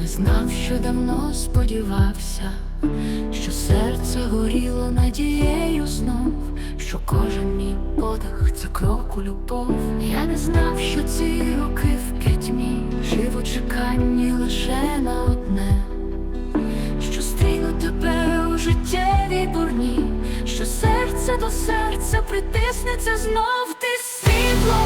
не знав, що давно сподівався, що серце горіло надією знов, що кожен мій подих це крок у любов. Я не знав, що ці роки в п'ятьмі жив у чеканні лише на одне, що стріну тебе у життєвій бурні, що серце до серця притиснеться знов ти світло,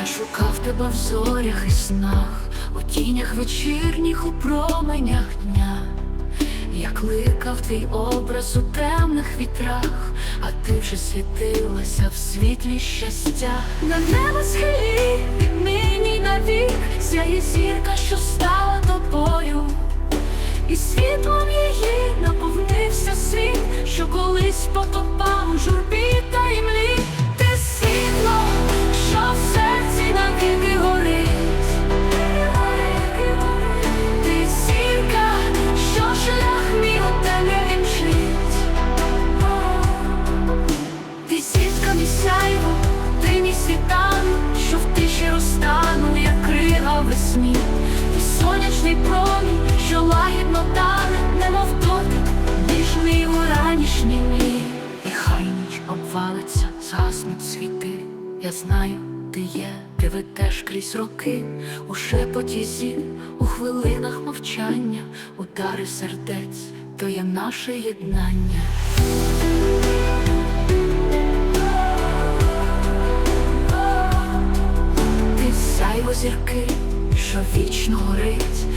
Я шукав тебе в зорях і снах, у тінях вечірніх, у променях дня. Я кликав твій образ у темних вітрах, а ти вже світилася в світлі щастя. На небо схилі, нині навік, сяє зірка, що стала сонячний промінь, що лагідно тане, немов дотик, ніжний у ранішній млі. І хай ніч обвалиться, згаснуть світи. Я знаю, ти є, ти ведеш крізь роки, у шепоті зір, у хвилинах мовчання, удари сердець, то є наше єднання. Ти сяйво зірки, що вічно горить,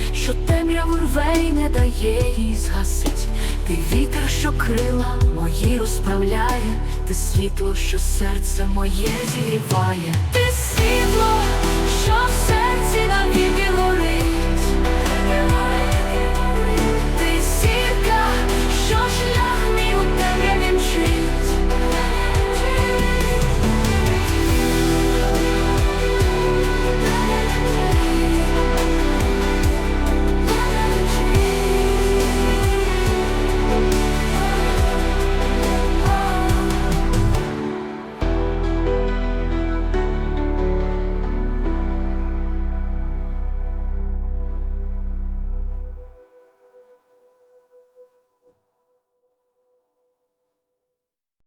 темряву рве й не дає їй згасить. Ти вітер, що крила мої розправляє, ти світло, що серце моє зігріває. Ти світло,